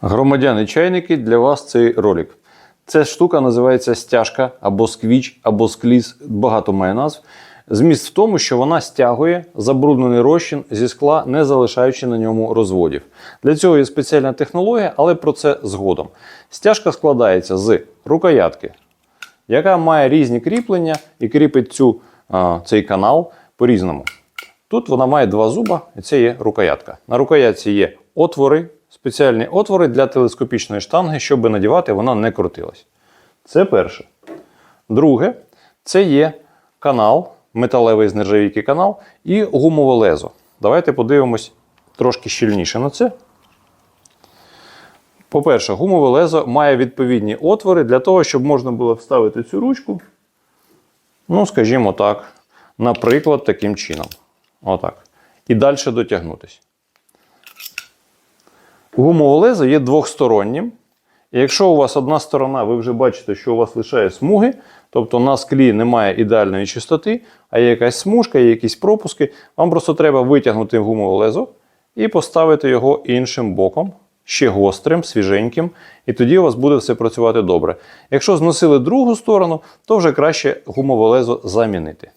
Громадяни чайники, для вас цей ролик. Ця штука називається стяжка або сквіч, або скліз, багато має назв. Зміст в тому, що вона стягує забруднений розчин зі скла, не залишаючи на ньому розводів. Для цього є спеціальна технологія, але про це згодом. Стяжка складається з рукоятки, яка має різні кріплення і кріпить цю, цей канал по-різному. Тут вона має два зуба, і це є рукоятка. На рукоятці є отвори, спеціальні отвори для телескопічної штанги, щоб надівати, вона не крутилась. Це перше. Друге, це є канал, металевий з нержавійки канал і гумове лезо. Давайте подивимось трошки щільніше на це. По-перше, гумове лезо має відповідні отвори для того, щоб можна було вставити цю ручку. Ну, скажімо так, наприклад, таким чином. Отак. І далі дотягнутися. Гумове лезо є двохстороннім. І якщо у вас одна сторона, ви вже бачите, що у вас лишає смуги, тобто на склі немає ідеальної чистоти, а є якась смужка, є якісь пропуски, вам просто треба витягнути гумове лезо і поставити його іншим боком, ще гострим, свіженьким, і тоді у вас буде все працювати добре. Якщо зносили другу сторону, то вже краще гумове лезо замінити.